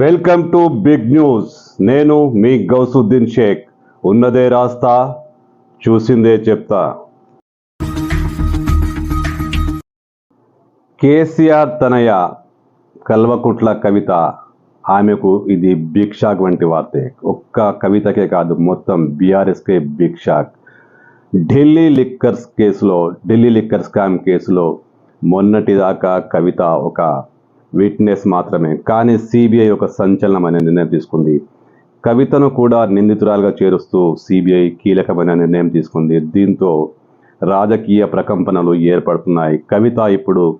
Welcome to big news. నేను మీ గౌసుద్దీన్ షేక్. ఉన్నదే రాస్తా చూసిందే చెప్తా. కేసీఆర్ తనయ కల్వకుట్ల కవిత. ఆమెకు ఇది బిగ్ షాక్ వంటి వార్తే. ఒక్క కవితకే కాదు మొత్తం బీఆర్ఎస్కే బిగ్ షాక్ ఢిల్లీ లిక్కర్స్ కేసులో ఢిల్లీ లిక్కర్ స్కామ్ కేసులో మొన్నటిదాకా కవిత ఒక విట్నెస్ మాత్రమే. కానీ సిబిఐ ఒక సంచలనమైన నిర్ణయం తీసుకుంది. కవితను కూడా నిందితురాలుగా చేరుస్తూ సిబిఐ కీలకమైన నిర్ణయం తీసుకుంది. దీంతో రాజకీయ ప్రకంపనలు ఏర్పడుతున్నాయి. కవిత ఇప్పుడు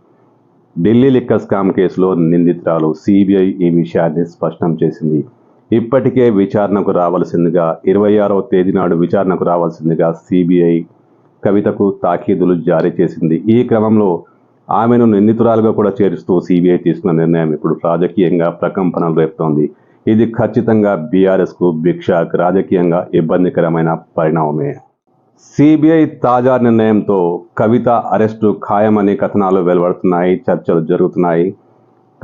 ఢిల్లీ లిక్కర్ స్కామ్ కేసులో నిందితురాలు సిబిఐ ఈ విషయాన్ని స్పష్టం చేసింది. ఇప్పటికే విచారణకు రావాల్సిందిగా ఇరవై ఆరవ తేదీ నాడు విచారణకు రావాల్సిందిగా సిబిఐ కవితకు తాకీదులు జారీ చేసింది. ఈ క్రమంలో ఆమెను నిందితురాలుగా కూడా చేరుస్తూ సిబిఐ తీసుకున్న నిర్ణయం ఇప్పుడు రాజకీయంగా ప్రకంపనలు రేపుతోంది. ఇది ఖచ్చితంగా బీఆర్ఎస్కు బిగ్ రాజకీయంగా ఇబ్బందికరమైన పరిణామమే. సిబిఐ తాజా నిర్ణయంతో కవిత అరెస్టు ఖాయమని కథనాలు వెలువడుతున్నాయి చర్చలు జరుగుతున్నాయి.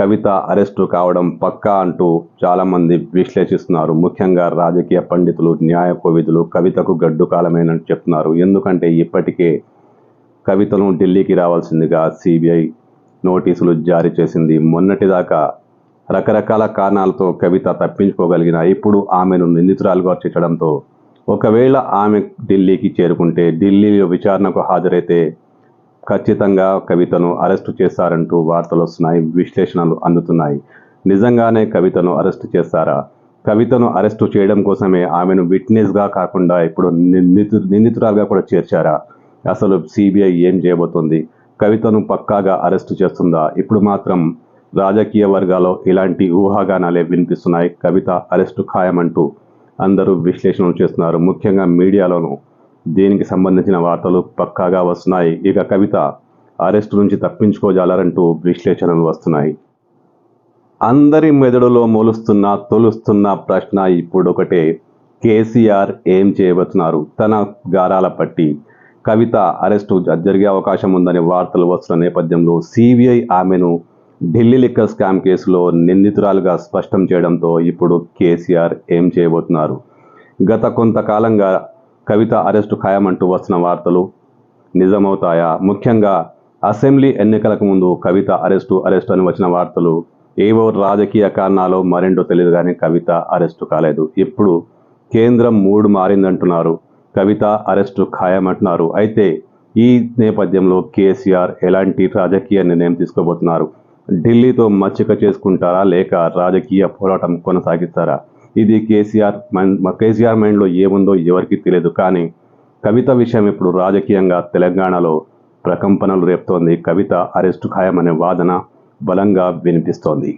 కవిత అరెస్టు కావడం పక్కా అంటూ చాలామంది విశ్లేషిస్తున్నారు. ముఖ్యంగా రాజకీయ పండితులు న్యాయ కోవిధులు కవితకు గడ్డు కాలమేనని చెప్తున్నారు. ఎందుకంటే ఇప్పటికే కవితను ఢిల్లీకి రావాల్సిందిగా సిబిఐ నోటీసులు జారీ చేసింది. మొన్నటిదాకా రకరకాల కారణాలతో కవిత తప్పించుకోగలిగిన ఇప్పుడు ఆమెను నిందితురాలుగా చేర్చడంతో ఒకవేళ ఆమె ఢిల్లీకి చేరుకుంటే ఢిల్లీలో విచారణకు హాజరైతే ఖచ్చితంగా కవితను అరెస్టు చేస్తారంటూ వార్తలు వస్తున్నాయి విశ్లేషణలు అందుతున్నాయి. నిజంగానే కవితను అరెస్టు చేస్తారా? కవితను అరెస్టు చేయడం కోసమే ఆమెను విట్నెస్గా కాకుండా ఇప్పుడు నిందితు నిందితురాలుగా కూడా చేర్చారా? అసలు సిబిఐ ఏం చేయబోతోంది? కవితను పక్కాగా అరెస్టు చేస్తుందా? ఇప్పుడు మాత్రం రాజకీయ వర్గాల్లో ఇలాంటి ఊహాగానాలే వినిపిస్తున్నాయి. కవిత అరెస్టు ఖాయమంటూ అందరూ విశ్లేషణలు చేస్తున్నారు. ముఖ్యంగా మీడియాలోనూ దీనికి సంబంధించిన వార్తలు పక్కాగా వస్తున్నాయి. ఇక కవిత అరెస్టు నుంచి తప్పించుకోజాలంటూ విశ్లేషణలు వస్తున్నాయి. అందరి మెదడులో మొలుస్తున్న తొలుస్తున్న ప్రశ్న ఇప్పుడు ఒకటే కేసీఆర్ ఏం చేయబోతున్నారు? తన గారాల పట్టి కవిత అరెస్టు జరిగే అవకాశం ఉందని వార్తలు వస్తున్న నేపథ్యంలో సిబిఐ ఆమెను ఢిల్లీ లిక్కర్ స్కామ్ కేసులో నిందితురాలుగా స్పష్టం చేయడంతో ఇప్పుడు కేసీఆర్ ఏం చేయబోతున్నారు? గత కొంతకాలంగా కవిత అరెస్టు ఖాయమంటూ వస్తున్న వార్తలు నిజమవుతాయా? ముఖ్యంగా అసెంబ్లీ ఎన్నికలకు ముందు కవిత అరెస్టు అరెస్టు అని వచ్చిన వార్తలు ఏవో రాజకీయ కారణాలు మరెండో తెలియదు కానీ కవిత అరెస్టు కాలేదు. ఇప్పుడు కేంద్రం మూడు మారిందంటున్నారు. కవిత అరెస్టు ఖాయమంటున్నారు. అయితే ఈ నేపథ్యంలో కేసీఆర్ ఎలాంటి రాజకీయ నిర్ణయం తీసుకోబోతున్నారు? ఢిల్లీతో మచ్చిక చేసుకుంటారా? లేక రాజకీయ పోరాటం కొనసాగిస్తారా? ఇది కేసీఆర్ మైండ్ కేసీఆర్ మైండ్లో ఏముందో ఎవరికి తెలియదు కానీ కవిత విషయం ఇప్పుడు రాజకీయంగా తెలంగాణలో ప్రకంపనలు రేపుతోంది. కవిత అరెస్టు ఖాయమనే వాదన బలంగా వినిపిస్తోంది.